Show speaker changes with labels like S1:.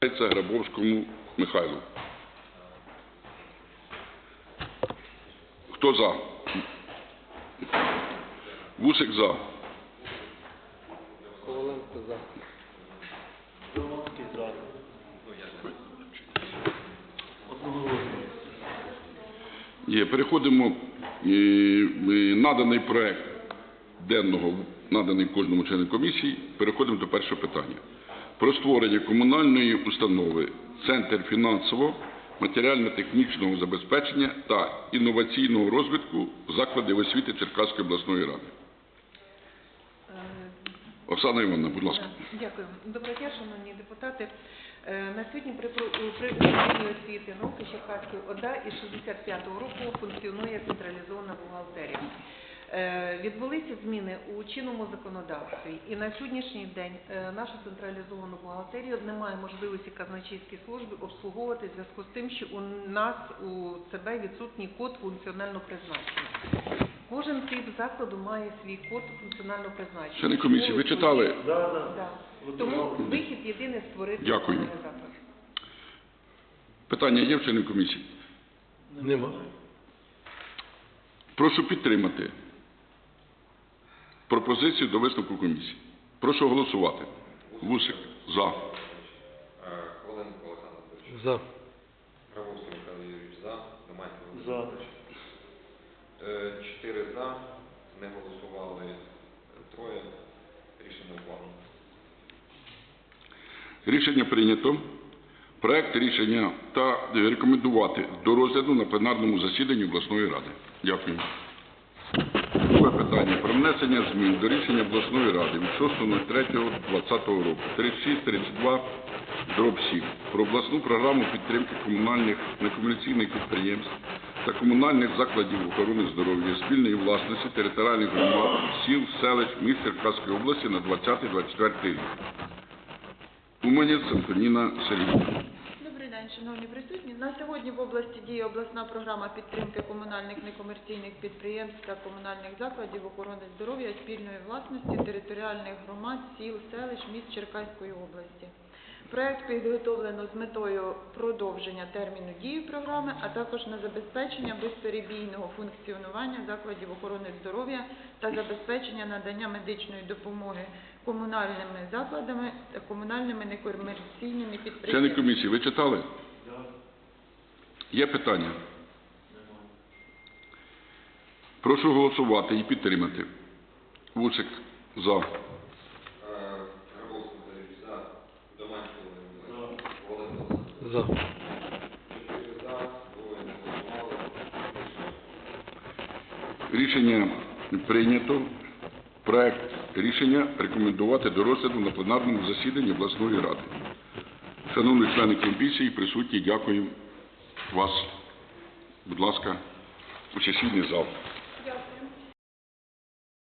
S1: Грабовському Михайлу. Хто за? Вусик за.
S2: Коваленко за.
S1: Є, переходимо. е, е, Наданий проект денного, наданий кожному члену комісії. Переходимо до першого питання. Про створення комунальної установи Центр фінансово матеріально-технічного забезпечення та інноваційного розвитку закладів освіти Черкаської обласної ради. Оксана Івановна, будь ласка.
S3: Дякую. Доброго дня, шановні депутати. Е, На сьогодні при управлінні освіти науки Черкаської ОДА із 65-го року функціонує централізована бухгалтерія. Е, Відбулися зміни у чинному законодавстві, і на сьогоднішній день е, нашу централізовану бухгалтерію немає можливості казначейській службі обслуговувати в зв'язку з тим, що у нас у ЦБ відсутній код функціонального призначення. Кожен тип закладу має свій код функціонального призначення.
S1: Члени комісії, ви читали?
S3: Да. Тому вихід єдиний створити
S1: Дякую.
S3: заклад.
S1: Питання є в членів комісії?
S2: Нема.
S1: Прошу підтримати пропозицію до висновку комісії. Прошу голосувати. Вусик за.
S4: Хвиленко Олександр Анатолійович.
S2: За.
S4: Гравовський Михайло Юрійович за. Доманський
S2: За.
S4: Петрович. Е, Чотири за. Не голосували троє. Рішення ухвалено.
S1: Рішення прийнято. Проект рішення та рекомендувати до розгляду на пленарному засіданні обласної ради. Дякую. Друге питання про внесення змін до рішення обласної ради від 6.03.2020 року 3632 дроб 7 про обласну програму підтримки комунальних некомерційних підприємств та комунальних закладів охорони здоров'я спільної власності територіальних громад, сіл, селищ, міст Черкаської області на 20-24 рік. Уманець Антоніна Сергійовна.
S5: Добрий день, шановні присутні. На сьогодні в області діє обласна програма підтримки комунальних некомерційних підприємств та комунальних закладів охорони здоров'я спільної власності територіальних громад, сіл, селищ, міст Черкаської області. Проект підготовлено з метою продовження терміну дії програми, а також на забезпечення безперебійного функціонування закладів охорони здоров'я та забезпечення надання медичної допомоги комунальними закладами та комунальними некомерційними
S1: Члени
S5: підприємствами.
S1: комісії, ви читали? Є питання? Прошу голосувати і підтримати. Вусик за.
S4: Е, за. Рішення.
S1: Рішення прийнято. Проект рішення рекомендувати до розгляду на пленарному засіданні обласної ради. Шановні члени комісії, присутні, дякую вас. Будь ласка, у сесійний зал.